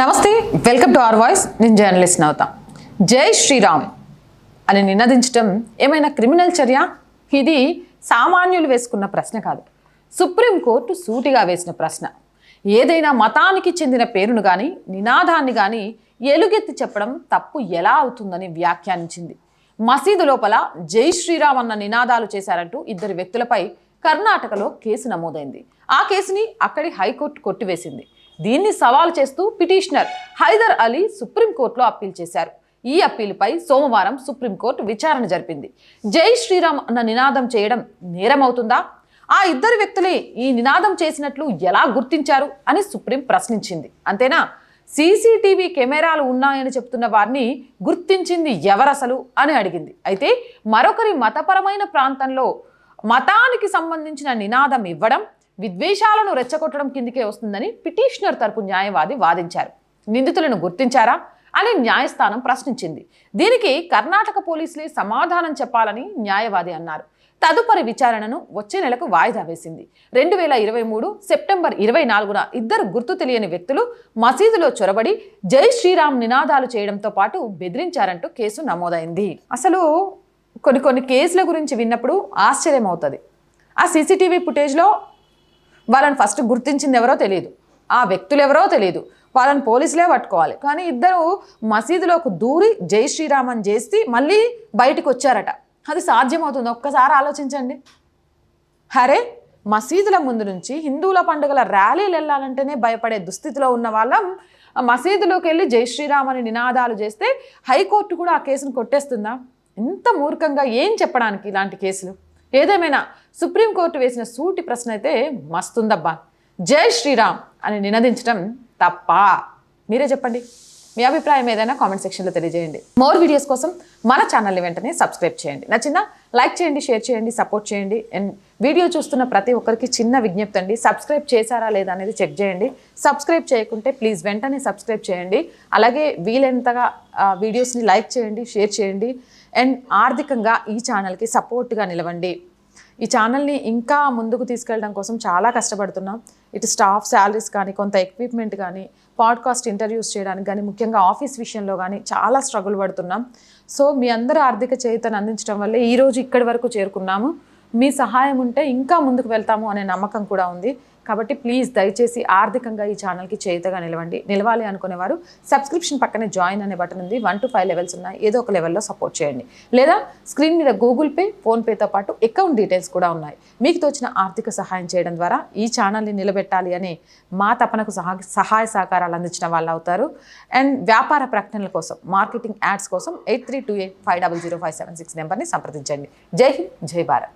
నమస్తే welcome to our voice. నేను journalist Navata జై శ్రీరామ్ అని నినదించడం ఏమైనా క్రిమినల్ చర్య? ఇది సామాన్యులు వేసుకున్న ప్రశ్న కాదు. సుప్రీంకోర్టు సూటిగా వేసిన ప్రశ్న. ఏదైనా మతానికి చెందిన పేరును కానీ నినాదాన్ని కానీ ఎలుగెత్తి చెప్పడం తప్పు ఎలా అవుతుందని వ్యాఖ్యానించింది. మసీదు లోపల జై శ్రీరామ్ అన్న నినాదాలు చేశారంటూ ఇద్దరు వ్యక్తులపై కర్ణాటకలో కేసు నమోదైంది. ఆ కేసుని అక్కడి హైకోర్టు కొట్టివేసింది. దీన్ని సవాల్ చేస్తూ పిటిషనర్ హైదర్ అలీ సుప్రీంకోర్టులో అప్పీల్ చేశారు. ఈ అప్పీలుపై సోమవారం సుప్రీంకోర్టు విచారణ జరిపింది. జై శ్రీరామ్ అన్న నినాదం చేయడం నేరం అవుతుందా ఆ ఇద్దరు వ్యక్తులే ఈ నినాదం చేసినట్లు ఎలా గుర్తించారు అని సుప్రీం ప్రశ్నించింది. అంతేనా? సీసీటీవీ కెమెరాలు ఉన్నాయని చెప్తున్న వారిని గుర్తించింది ఎవరసలు అని అడిగింది. అయితే మరొకరి మతపరమైన ప్రాంతంలో మతానికి సంబంధించిన నినాదం ఇవ్వడం విద్వేషాలను రెచ్చగొట్టడం కిందికే వస్తుందని పిటిషనర్ తరపు న్యాయవాది వాదించారు. నిందితులను గుర్తించారా అని న్యాయస్థానం ప్రశ్నించింది. దీనికి కర్ణాటక పోలీసులే సమాధానం చెప్పాలని న్యాయవాది అన్నారు. తదుపరి విచారణను వచ్చే నెలకు వాయిదా వేసింది. రెండు వేల ఇరవై మూడు సెప్టెంబర్ ఇరవై నాలుగున ఇద్దరు గుర్తు తెలియని వ్యక్తులు మసీదులో చొరబడి జై శ్రీరామ్ నినాదాలు చేయడంతో పాటు బెదిరించారంటూ కేసు నమోదైంది. అసలు కొన్ని కొన్ని కేసుల గురించి విన్నప్పుడు ఆశ్చర్యం అవుతుంది ఆ సీసీటీవీ ఫుటేజ్లో వాళ్ళని ఫస్ట్ గుర్తించింది ఎవరో తెలియదు ఆ వ్యక్తులు ఎవరో తెలియదు వాళ్ళని పోలీసులే పట్టుకోవాలి. కానీ ఇద్దరు మసీదులోకి దూరి జై శ్రీరామ్ అని చేసి మళ్ళీ బయటకు వచ్చారట. అది సాధ్యమవుతుంది. ఒక్కసారి ఆలోచించండి. హరే మసీదుల ముందు నుంచి హిందువుల పండుగల ర్యాలీలు వెళ్ళాలంటేనే భయపడే దుస్థితిలో ఉన్న వాళ్ళం ఆ మసీదులోకి వెళ్ళి జై శ్రీరామ్ అని నినాదాలు చేస్తే హైకోర్టు కూడా ఆ కేసును కొట్టేస్తుందా? ఇంత మూర్ఖంగా ఏం చెప్పడానికి ఇలాంటి కేసులు? ఏదేమైనా సుప్రీంకోర్టు వేసిన సూటి ప్రశ్న అయితే మస్తుందబ్బా. జై శ్రీరామ్ అని నినదించడం తప్ప. మీరే చెప్పండి. మీ అభిప్రాయం ఏదైనా కామెంట్ సెక్షన్లో తెలియజేయండి. మోర్ వీడియోస్ కోసం మన ఛానల్ని వెంటనే సబ్స్క్రైబ్ చేయండి. నచ్చిందా? లైక్ చేయండి షేర్ చేయండి సపోర్ట్ చేయండి. అండ్ వీడియో చూస్తున్న ప్రతి ఒక్కరికి చిన్న విజ్ఞప్తి అండి. సబ్స్క్రైబ్ చేశారా లేదా అనేది చెక్ చేయండి. సబ్స్క్రైబ్ చేయకుంటే ప్లీజ్ వెంటనే సబ్స్క్రైబ్ చేయండి. అలాగే వీలైనంతగా వీడియోస్ని లైక్ చేయండి షేర్ చేయండి. అండ్ ఆర్థికంగా ఈ ఛానల్కి సపోర్ట్గా నిలవండి. ఈ ఛానల్ని ఇంకా ముందుకు తీసుకెళ్ళడం కోసం చాలా కష్టపడుతున్నాం. ఇటు స్టాఫ్ శాలరీస్ కానీ కొంత ఎక్విప్మెంట్ కానీ పాడ్కాస్ట్ ఇంటర్వ్యూస్ చేయడానికి కానీ ముఖ్యంగా ఆఫీస్ విషయంలో కానీ చాలా స్ట్రగుల్ పడుతున్నాం. సో మీ అందరూ ఆర్థిక చేతను అందించడం వల్లే ఈరోజు ఇక్కడి వరకు చేరుకున్నాము. మీ సహాయం ఉంటే ఇంకా ముందుకు వెళ్తాము అనే నమ్మకం కూడా ఉంది. కాబట్టి ప్లీజ్ దయచేసి ఆర్థికంగా ఈ ఛానల్కి చేతగా నిలవండి. నిలవాలి అనుకునేవారు సబ్స్క్రిప్షన్ పక్కనే జాయిన్ అనే బటన్ ఉంది. వన్ టు ఫైవ్ లెవెల్స్ ఉన్నాయి. ఏదో ఒక లెవెల్లో సపోర్ట్ చేయండి. లేదా స్క్రీన్ మీద గూగుల్ పే ఫోన్పేతో పాటు అకౌంట్ డీటెయిల్స్ కూడా ఉన్నాయి. మీకు తోచిన ఆర్థిక సహాయం చేయడం ద్వారా ఈ ఛానల్ని నిలబెట్టాలి అని మా తపనకు సహాయ సహకారాలు అందించిన వాళ్ళు అవుతారు. అండ్ వ్యాపార ప్రకటనల కోసం మార్కెటింగ్ యాడ్స్ కోసం eight three two eight five double zero five seven six నెంబర్ని సంప్రదించండి. జై హింద్ జై భారత్.